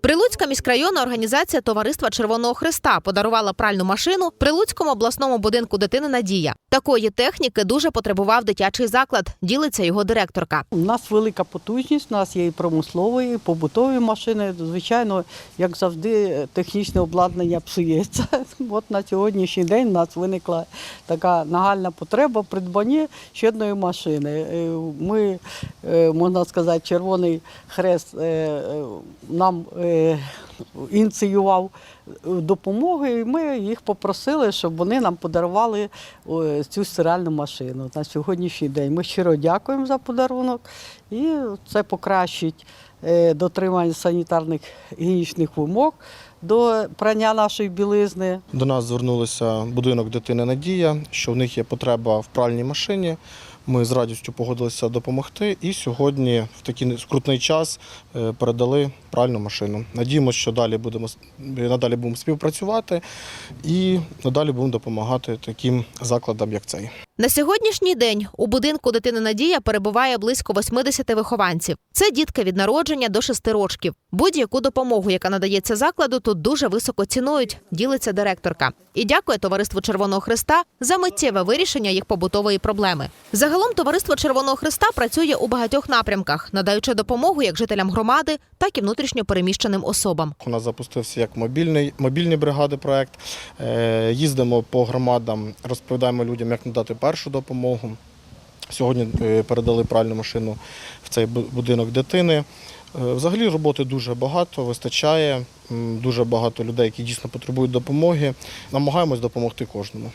Прилуцька міськрайонна організація Товариства Червоного Христа подарувала пральну машину Прилуцькому обласному будинку дитини Надія. Такої техніки дуже потребував дитячий заклад. Ділиться його директорка. У нас велика потужність, у нас є і промислові, і побутові машини. Звичайно, як завжди, технічне обладнання псується. От на сьогоднішній день у нас виникла така нагальна потреба в придбанні ще одної машини. Е, Ми, е, можна сказати, Червоний Хрест е, нам ініціював допомогу, і ми їх попросили, щоб вони нам подарували цю стиральну машину на сьогоднішній день. Ми щиро дякуємо за подарунок, і це покращить е, дотримання санітарних гігієнічних вимог до прання нашої білизни. До нас звернулися будинок дитини Надія, що в них є потреба в пральній машині. Ми з радістю погодилися допомогти і сьогодні в такий скрутний час е, передали пральну машину. Надіємося, що далі будемо с- надалі будемо співпрацювати і надалі будемо допомагати таким закладам, як цей. На сьогоднішній день у будинку дитини Надія перебуває близько 80 вихованців. Це дітки від народження до 6 років. Будь-яку допомогу, яка надається закладу, тут дуже високо цінують, ділиться директорка. І дякує товариству Червоного Христа за миттєве вирішення їх побутової проблеми. Загалом товариство Червоного Христа працює у багатьох напрямках, надаючи допомогу як жителям громади, так і внутрішньо переміщеним особам. У нас запустився як мобільний, мобільні бригади проект. Е, Їздимо по громадам, розповідаємо людям, як надати першу допомогу. Сьогодні е, передали пральну машину в цей бу- будинок дитини. Е, Взагалі роботи дуже багато, вистачає. Дуже багато людей, які дійсно потребують допомоги. Намагаємось допомогти кожному.